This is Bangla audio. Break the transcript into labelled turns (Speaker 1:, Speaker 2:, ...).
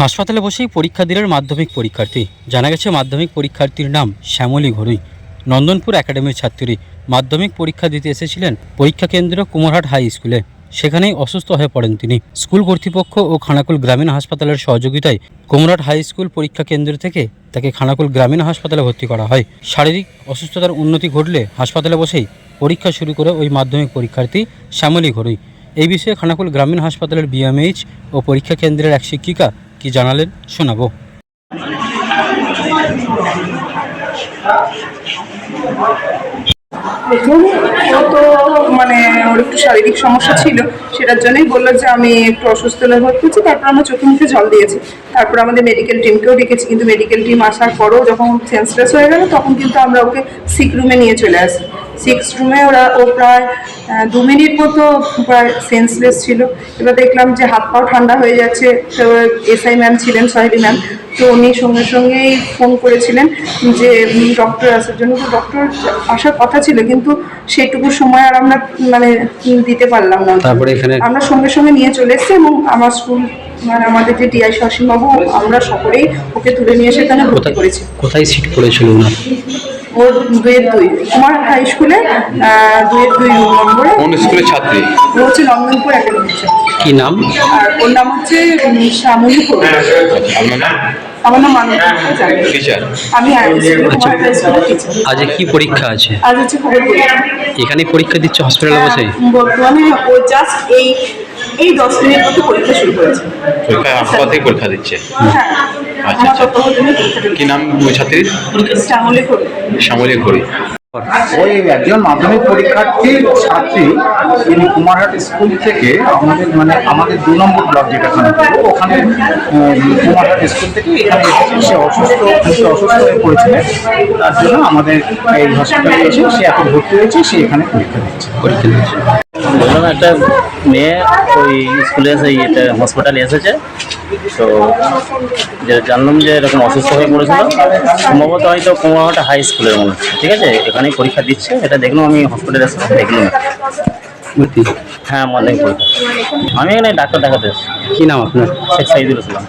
Speaker 1: হাসপাতালে বসেই পরীক্ষা দিলেন মাধ্যমিক পরীক্ষার্থী। জানা গেছে মাধ্যমিক পরীক্ষার্থীর নাম শ্যামলী ঘরুই। নন্দনপুর একাডেমির ছাত্রী। মাধ্যমিক পরীক্ষা দিতে এসেছিলেন পরীক্ষা কেন্দ্র কুমারহাট হাই স্কুলে। সেখানেই অসুস্থ হয়ে পড়েন তিনি। স্কুল কর্তৃপক্ষ ও খানাকুল গ্রামীণ হাসপাতালের সহযোগিতায় কুমরহাট হাই স্কুল পরীক্ষা কেন্দ্র থেকে তাকে খানাকুল গ্রামীণ হাসপাতালে ভর্তি করা হয়। শারীরিক অসুস্থতার উন্নতি ঘটলে হাসপাতালে বসেই পরীক্ষা শুরু করে ওই মাধ্যমিক পরীক্ষার্থী শ্যামলী ঘরুই। এই বিষয়ে খানাকুল গ্রামীণ হাসপাতালের বিএমএইচ ও পরীক্ষা কেন্দ্রের এক শিক্ষিকা কি জানালেন? শোনাবো।
Speaker 2: তো মানে ওর একটু শারীরিক সমস্যা ছিল, সেটার জন্যই বলল যে আমি একটু অসুস্থ বোধ করছি তারপর আমরা চোখে মুখে জল দিয়েছি। তারপর আমাদের মেডিকেল টিমকেও ডেকেছি, কিন্তু মেডিকেল টিম আসার পরেও যখন সেন্সলেস হয়ে গেল, তখন কিন্তু আমরা ওকে সিক রুমে নিয়ে চলে আসি। সিক্স রুমে ওরা ও প্রায় দু মিনিট মতো প্রায় সেন্সলেস ছিল। এবার দেখলাম যে হাত পাও ঠান্ডা হয়ে যাচ্ছে। তো এসআই ম্যাম ছিলেন সহেলি ম্যাম তো উনি সঙ্গে সঙ্গেই ফোন করেছিলেন যে ডক্টর আসার জন্য। তো ডক্টর আসার কথা ছিল কিন্তু সেটুকু সময় আর আমরা মানে দিতে পারলাম না।
Speaker 1: তারপরে এখানে
Speaker 2: আমরা সঙ্গে সঙ্গে নিয়ে চলে এসেছি এবং আমার স্কুল মানে আমাদের যে টিআই বাবু আমরা সকলেই ওকে তুলে নিয়ে এসে এখানে ভর্তি করেছি।
Speaker 1: কোথায় সিট পড়েছিল ওনার
Speaker 2: ওর দুয়ের দুই। কুমার হাই স্কুলে দুয়ের দুই নম্বরে?
Speaker 3: কোন স্কুলের ছাত্রী?
Speaker 2: ও হচ্ছে নন্দনপুর একাডেমি
Speaker 1: কি নাম?
Speaker 2: আর ওর নাম হচ্ছে শ্যামলী
Speaker 3: আপনার নাম?
Speaker 2: আমার নাম
Speaker 3: টিচার
Speaker 2: আমি
Speaker 1: আজ কি পরীক্ষা আছে?
Speaker 2: আজ হচ্ছে খবর
Speaker 1: এখানে পরীক্ষা দিচ্ছে হসপিটালে বসে?
Speaker 2: বর্তমানে ও জাস্ট এই এই দশ মিনিট মতো পরীক্ষা শুরু করেছে।
Speaker 3: পরীক্ষা পরীক্ষা দিচ্ছে।
Speaker 2: হ্যাঁ।
Speaker 3: আচ্ছা, আচ্ছা। কি নাম ওই ছাত্রীর
Speaker 2: শ্যামলী।
Speaker 3: ঘড়ি
Speaker 4: ওই একজন মাধ্যমিক পরীক্ষার্থী ছাত্রী তিনি কুমারহাট স্কুল থেকে আমাদের মানে আমাদের দু নম্বর ব্লক যেটা ওখানে কুমারহাট স্কুল থেকে এখানে এসেছে। সে অসুস্থ সে অসুস্থ হয়ে পড়েছিলেন তার জন্য আমাদের এই হসপিটালে এসে সে এখন ভর্তি হয়েছে সে এখানে পরীক্ষা দিচ্ছে।
Speaker 1: পরীক্ষা দিচ্ছে।
Speaker 5: বললাম একটা মেয়ে ওই স্কুলে এসে ইয়েতে হসপিটালে এসেছে। তো যে জানলাম যে এরকম অসুস্থ হয়ে পড়েছিল সম্ভবত হয়তো কুমারহাটা হাই স্কুলের মনে হচ্ছে ঠিক আছে? এখানেই পরীক্ষা দিচ্ছে এটা দেখলাম আমি হসপিটালে এসে দেখলাম। হ্যাঁ মাধ্যমিক পরীক্ষা। আমি এখানে ডাক্তার দেখাতে
Speaker 1: কি নাম আপনার?
Speaker 5: শেখ সাইদুল ইসলাম।